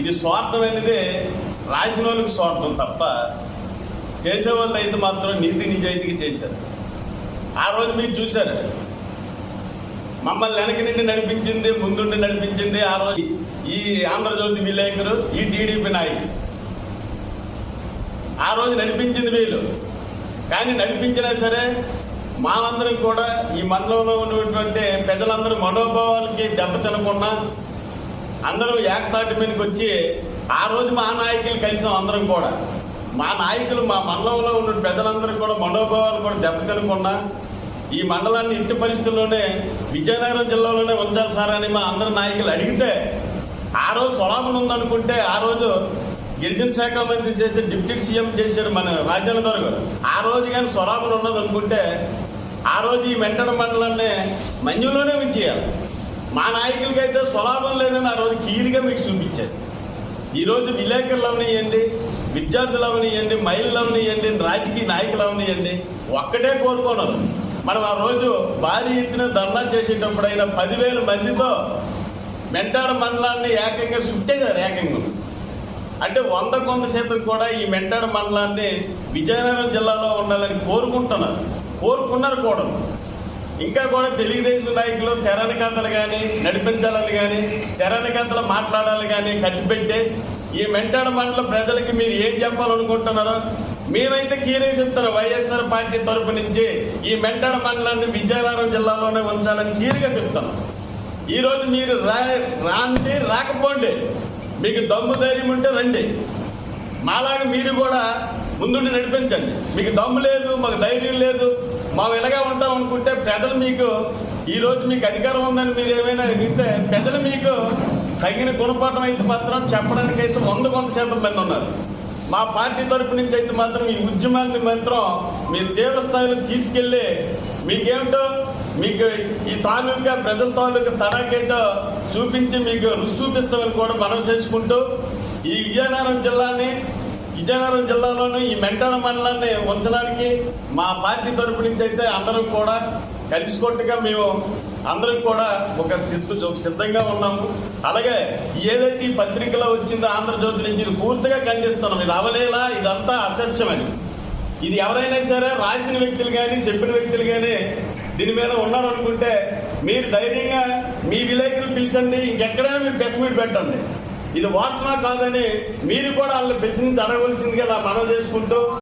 ఇది స్వార్థం అనేది రాసిన వాళ్ళకి స్వార్థం తప్ప చేసేవాళ్ళు అయితే మాత్రం నీతి నిజాయితీకి చేశారు. ఆ రోజు మీరు చూశారు. మమ్మల్ని వెనక నుండి నడిపించింది ముందుండి నడిపించింది ఆ రోజు ఈ ఆంధ్రజ్యోతి విలేకరు ఈ టీడీపీ నాయకులు ఆ రోజు నడిపించింది వీళ్ళు. కానీ నడిపించినా సరే మానందరం కూడా ఈ మండలంలో ఉన్నటువంటి ప్రజలందరూ మనోభావాలకి దెబ్బతినకుండా అందరూ ఏకతాటి మీదకి వచ్చి ఆ రోజు మా నాయకులు కలిసాం అందరం కూడా. మా నాయకులు మా మండలంలో ఉన్న ప్రజలందరూ కూడా మనోభావాలు కూడా దెబ్బతినకుండా ఈ మండలాన్ని ఇంటి పరిస్థితుల్లోనే విజయనగరం జిల్లాలోనే ఉంచాలి సార్ అని మా అందరి నాయకులు అడిగితే ఆ రోజు స్వలాభం ఉందనుకుంటే ఆ రోజు గిరిజన శాఖ మంత్రి చేసే డిప్యూటీ సీఎం చేశాడు మన రాజ్యాంగ గారు ఆ రోజు కానీ స్వలాభం ఉన్నది అనుకుంటే ఆ రోజు ఈ వెంటనే మండలాన్ని మంజులోనే ఉంచేయాలి. మా నాయకులకైతే స్వలాభం లేదని ఆ రోజు కీరిగా మీకు చూపించారు. ఈరోజు విలేకరులు అవనియండి విద్యార్థులు అవనియండి మహిళలు అవనియండి రాజకీయ నాయకులు అవనియండి ఒక్కటే కోరుకున్నారు మనం ఆ రోజు భారీ ఎత్తున ధర్నా చేసేటప్పుడైనా పదివేల మందితో మెంటాడ మండలాన్ని ఏకంగా చుట్టేశారు ఏకంగా. అంటే వంద కొంత శాతం కూడా ఈ మెంటాడ మండలాన్ని విజయనగరం జిల్లాలో ఉండాలని కోరుకుంటున్నారు. కోరుకున్నారు కూడా. ఇంకా కూడా తెలుగుదేశం నాయకులు తెరని కథలు కానీ నడిపించాలని కానీ తెరని కథలు మాట్లాడాలి కానీ కట్టిపెట్టే ఈ మెంటాడ మండల ప్రజలకి మీరు ఏం చెప్పాలనుకుంటున్నారో మేమైతే కీరే చెప్తున్నాం వైఎస్ఆర్ పార్టీ తరపు నుంచి ఈ మెంటాడ మండలాన్ని విజయనగరం జిల్లాలోనే ఉంచాలని కీరుగా చెప్తాం. ఈరోజు మీరు రా రాండి రాకపోండి. మీకు దమ్ము ధైర్యం ఉంటే రండి. మాలాగా మీరు కూడా ముందుండి నడిపించండి. మీకు దమ్ము లేదు మాకు ధైర్యం లేదు. మా ఇలాగే ఉంటాం అనుకుంటే ప్రజలు మీకు ఈ రోజు మీకు అధికారం ఉందని మీరు ఏమైనా అడిగితే ప్రజలు మీకు తగిన గుణపాఠం అయితే మాత్రం చెప్పడానికి అయితే వంద వంద శాతం మంది ఉన్నారు. మా పార్టీ తరపు నుంచి అయితే మాత్రం ఈ ఉద్యమాన్ని మాత్రం మీరు తీవ్ర స్థాయిలో తీసుకెళ్ళి మీకేమిటో మీకు ఈ తాలూకా ప్రజల తాలూకా తడాకేటో చూపించి మీకు రుచి చూపిస్తామని కూడా మనం చేసుకుంటూ ఈ విజయనగరం జిల్లాని విజయనగరం జిల్లాలోని ఈ మెంటాడ మండలాన్ని ఉంచడానికి మా పార్టీ తరపు నుంచి అయితే అందరం కూడా కలిసికొట్టుగా మేము అందరం కూడా ఒక సిద్ధ ఒక సిద్ధంగా ఉన్నాము. అలాగే ఏదైతే ఈ పత్రికలో వచ్చిందో ఆంధ్రజ్యోతి నుంచి ఇది పూర్తిగా ఖండిస్తున్నాం. ఇది అవలేలా ఇదంతా అసత్యమని ఇది ఎవరైనా సరే రాసిన వ్యక్తులు కానీ చెప్పిన వ్యక్తులు కానీ దీని మీద ఉన్నారనుకుంటే మీరు ధైర్యంగా మీ విలేకరులు పిలిచండి ఇంకెక్కడైనా మీరు ప్రెస్ మీట్ పెట్టండి. ఇది వాస్తవం కాదని మీరు కూడా వాళ్ళని ప్రశ్నించి అడగవలసిందిగా కదా మనవి చేసుకుంటూ